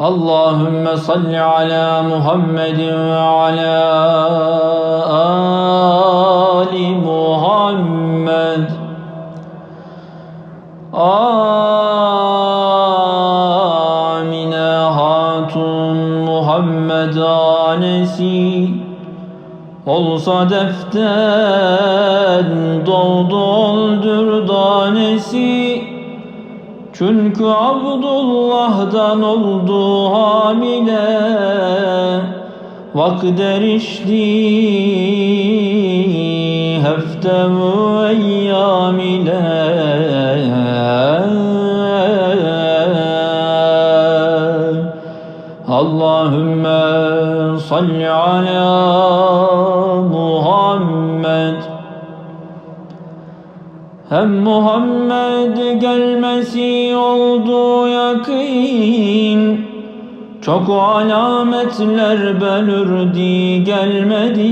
Allahümme salli ala Muhammedin ve ala Ali Muhammed. Amine Hatun Muhammed anesi Olsa deften doğdu öldür danesi. Çünkü Abdullah'dan oldu hamile Vakder işli heftem eyyam ile. Allahümme salli ala hem Muhammed gelmesi oldu yakın. Çok alametler belirdi gelmedin.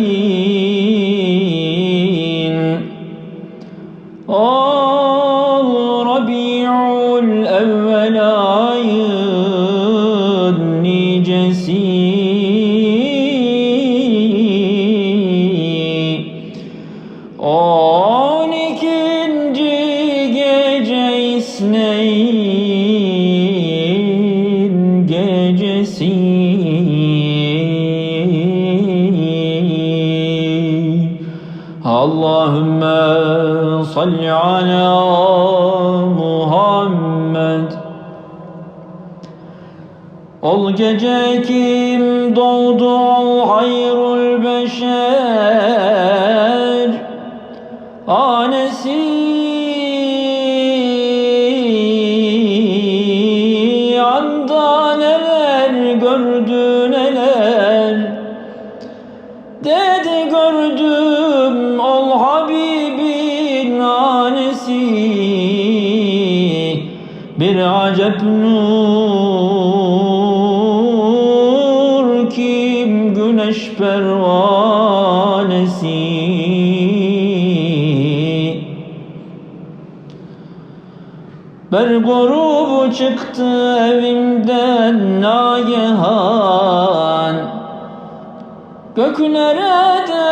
Ol Rabi'ul evvel ayın nicesi Muhammed. Ol gece kim doğdu ol hayrul beşer. Anesi anda neler gördü neler. Dedi gördüm ol Habibin anesi Bir acep nur kim güneş pervanesi? Ber grubu çıktı evimden nagehan Gök nerede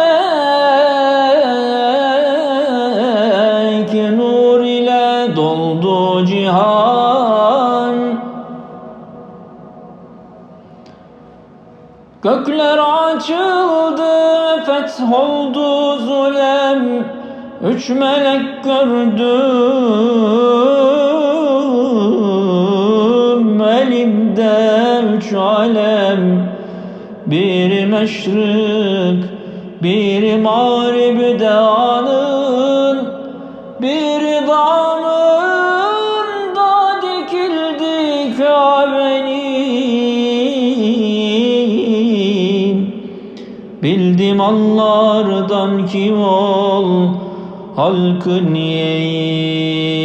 Gökler açıldı feth oldu zulem. Üç melek gördüm elimde üç alem. Bir meşrik bir mağribde anın Bir Bildim anlardan kim ol? Halkın yeği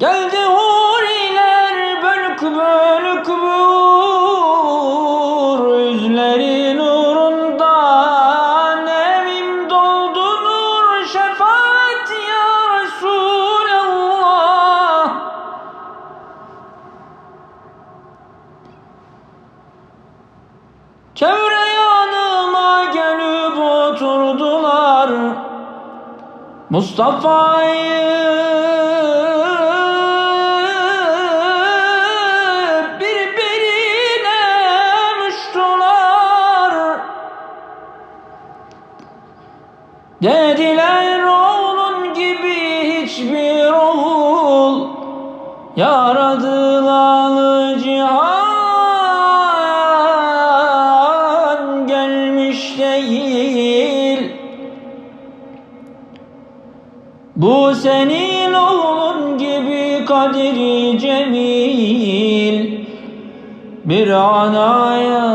Geldi huriler bölük bölük vur. Yüzleri nurundan evim doldu nur. Şefaat ya Resulallah. Çevre yanıma gelip oturdular. Mustafa'yı Bu senin oğlun gibi kadiri cemil. Bir anaya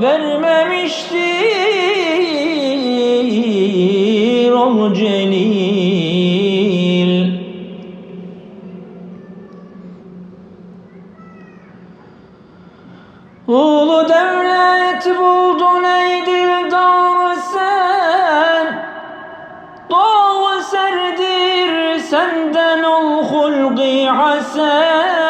vermemiştir ol celil. Ulu devlet buldun ey hasen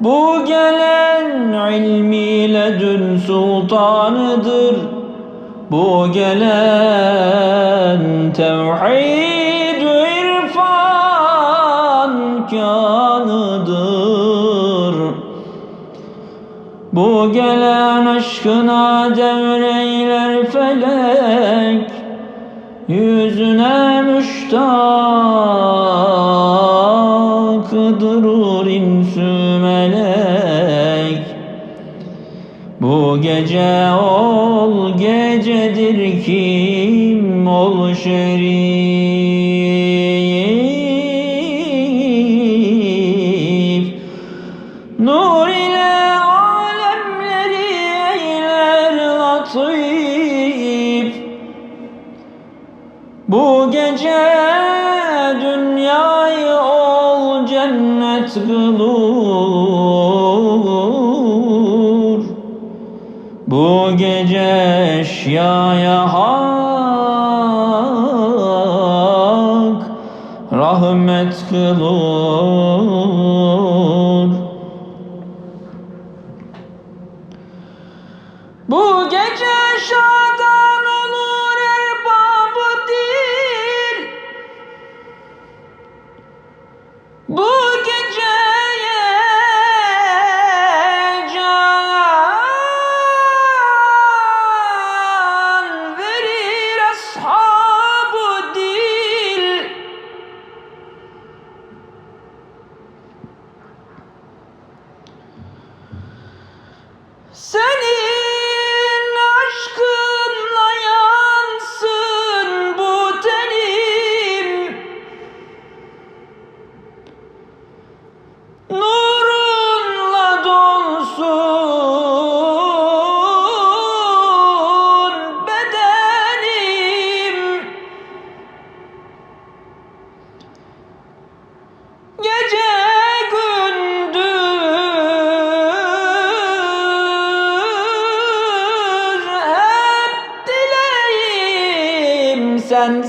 Bu gelen ilmiyle dün sultanıdır. Bu gelen tevhid irfan kanıdır bu gelen aşkına devreyler felek Yüzüne müştak durur insü melek Bu gece ol gecedir kim ol şerif kılur Bu gece eşyaya hak rahmet kılur Senin dileğim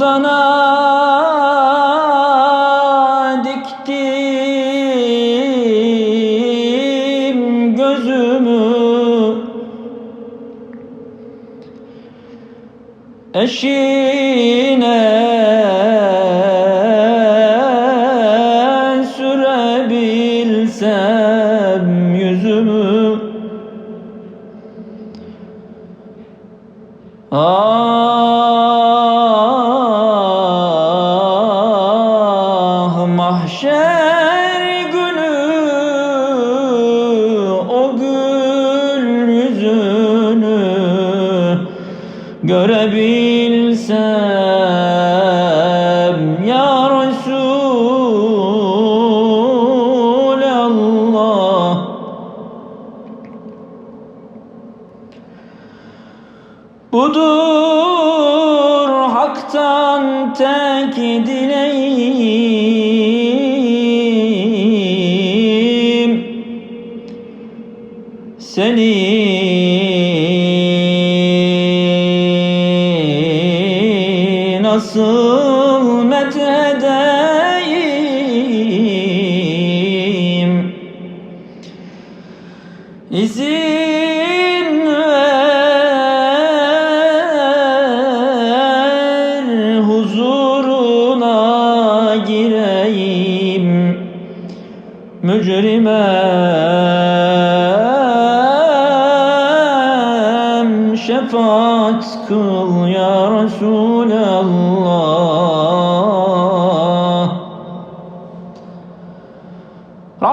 Ravzana diktim gözümü. Eşine Budur haktan tek dileğim. Seni nasıl methedeyim İzin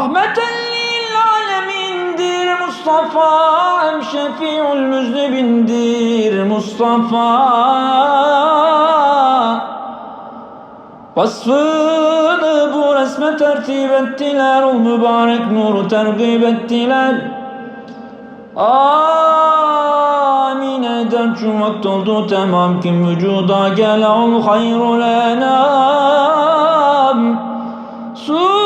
Rahmeten lil alemindir. Mustafa Hem şefi'ül müznebindir Mustafa Vasfını bu resme tertip ettiler. O mübarek nuru tergib ettiler. Amin eder. Çumak oldu tamam kim vücuda gel. Ol hayrul enam. Gayet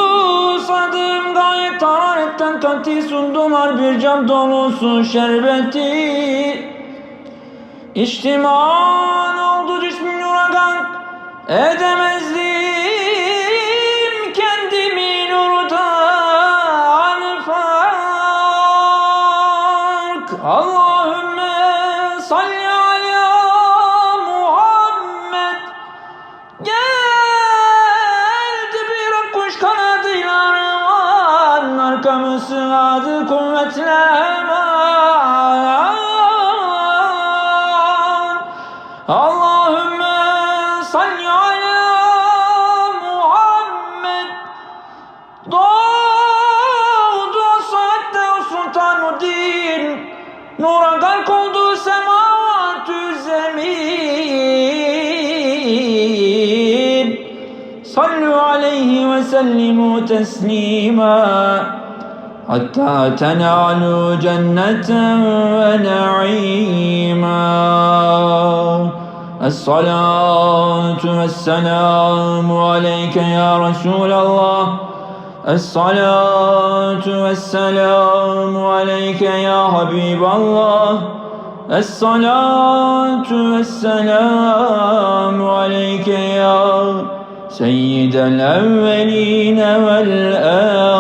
hararetten kati sundular bir cam dolusu şerbeti. İçtiman oldu cismin uragan Edemezdim kendimi nurdan fark Allahümme salli ضوء وسط سلطان الدين. نورا كالقود السماوات الزمين. صلوا عليه وسلموا تسليما. حتى تنالوا جنة ونعيما. الصلاة والسلام عليك يا رسول الله. الصلاة والسلام عليك يا حبيب الله. الصلاة والسلام عليك يا سيد الأولين والآخرين.